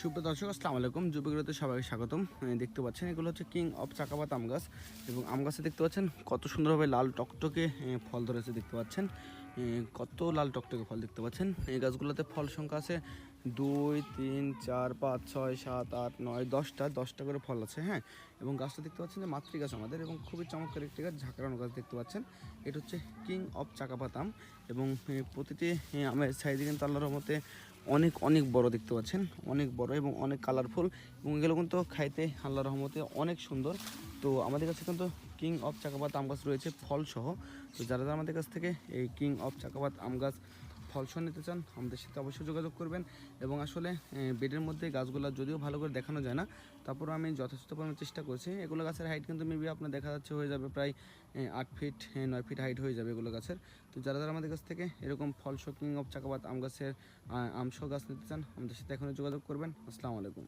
সুপ্রিয় দর্শক, আসসালামু আলাইকুম। যুবকগুলোতে সবাইকে স্বাগতম। দেখতে পাচ্ছেন, এগুলো হচ্ছে কিং অফ চাকাপাত আম গাছ এবং আম গাছে দেখতে পাচ্ছেন কত সুন্দরভাবে লাল টকটকে ফল ধরেছে দেখতে পাচ্ছেন। কত লাল টকটকে ফল দেখতে পাচ্ছেন। এই গাছগুলোতে ফল সংখ্যা আছে দুই, তিন, চার, পাঁচ, ছয়, সাত, আট, নয়, দশটা। দশটা করে ফল আছে হ্যাঁ? এবং গাছটা দেখতে পাচ্ছেন যে মাতৃ গাছ আমাদের এবং খুবই চমৎকার একটি গাছ, ঝাঁকড়ানো গাছ দেখতে পাচ্ছেন। এটা হচ্ছে কিং অফ চাকাপাত আম এবং প্রতিটি আমের সাইজে কিন্তু আল্লাহর মতে অনেক অনেক বড় দেখতে পাচ্ছেন। অনেক বড় এবং অনেক কালারফুল এবং এগুলো কিন্তু খাইতে আল্লাহ রহমতে অনেক সুন্দর। তো আমাদের কাছে কিন্তু কিং অফ চাকাপাত আম গাছ রয়েছে, ফলসহ। তো যারা যারা আমাদের কাছ থেকে এই কিং অফ চাকাপাত আম গাছ ফলসহ নিতে চান, আমাদের সাথে অবশ্যই যোগাযোগ করবেন। এবং আসলে বেডের মধ্যে গাছগুলো যদিও ভালো করে দেখানো যায় না তারপর আমি যথেষ্ট পরিমাণে চেষ্টা করছি। এগুলো গাছের হাইট কিন্তু মেবি আপনার দেখা যাচ্ছে হয়ে যাবে প্রায় আট ফিট নয় ফিট হাইট হয়ে যাবে এগুলো গাছের। তো যারা যারা আমাদের কাছ থেকে এরকম ফল কিং অফ চাকাবাদ আম গাছের আমসহ গাছ নিতে চান, আমাদের সাথে এখনও যোগাযোগ করবেন। আসসালামু আলাইকুম।